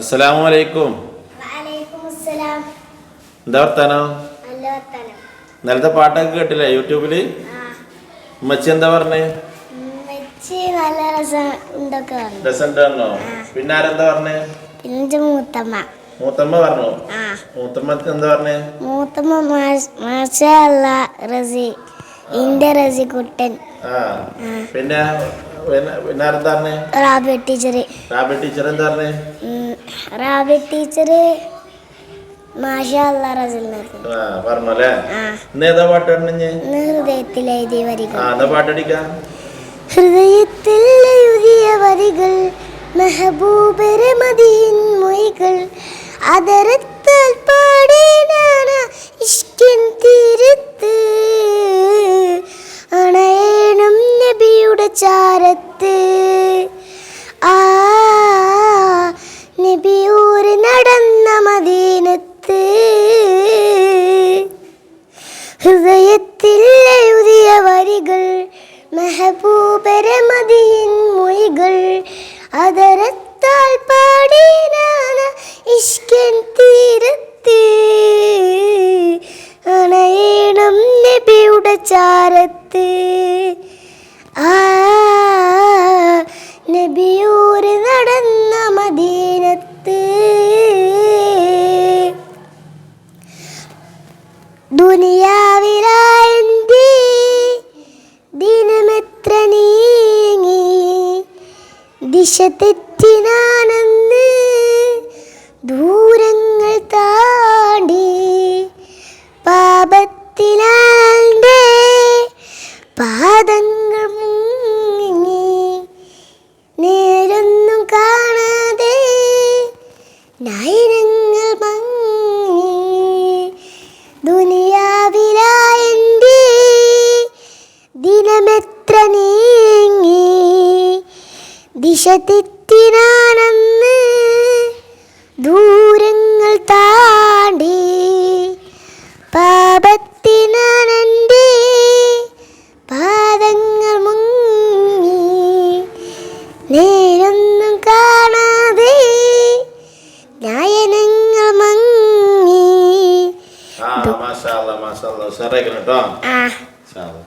അസ്സലാമു അലൈക്കും എന്താ വർത്താനോ? ഇന്നലത്തെ പാട്ടൊക്കെ കേട്ടില്ലേ യൂട്യൂബിൽ? മച്ചി ഉമ്മച്ചി എന്താ പറഞ്ഞേ? പിന്നെ ആരെന്താ പറഞ്ഞേ? പിന്നെ മൂത്തമ്മ. മൂത്തമ്മ പറഞ്ഞു? മൂത്തമ്മ എന്താ പറഞ്ഞേ? മൂത്തമ്മ മാഷാ റസി. ഇന്റെ റസി കുട്ടൻ പിന്നെ? പിന്നെ റാബി ടീച്ചർ റാബി ടീച്ചർ എന്താ പറഞ്ഞേ. ടീച്ചർ പാട്ട് ഹൃദയത്തിൽ എഴുതിയ വരികൾ. എന്നാ പാട്ടടിക്കാം ഹൃദയത്തിൽ എഴുതിയ വരികൾ മെഹബൂബരെ മതിയിൻ മൊഴികൾ അതരത്താൽ പാടിനാന ചാരത്ത്. ആ നബിയൂര് നടന്ന മദീനത്ത്. ഹൃദയത്തിൽ എഴുതിയ വരികൾ മെഹബൂബരമതിയിൻ മൊഴികൾ. അതരത്താൽ പാടീനാണ് ഇഷ്കൻ തീരത്ത്. അണയണം നബിയുടെ ചാരത്ത്. ദുനിയാവിലായന്തി? ദിനമെത്ര നീങ്ങി? ദിശ തെറ്റിനാണെന്ന്? ദൂരങ്ങൾ ദിനമെത്ര നീങ്ങി? ദിശ തെറ്റിനാണെന്ന് ദൂരങ്ങൾ താണ്ടി. പാപത്തിനാണെന്റെ പാദങ്ങൾ മുങ്ങി. നേരൊന്നും കാണാതെ നയനങ്ങൾ മങ്ങി. ആ മാഷാ മാഷാ. ആ. കേട്ടോ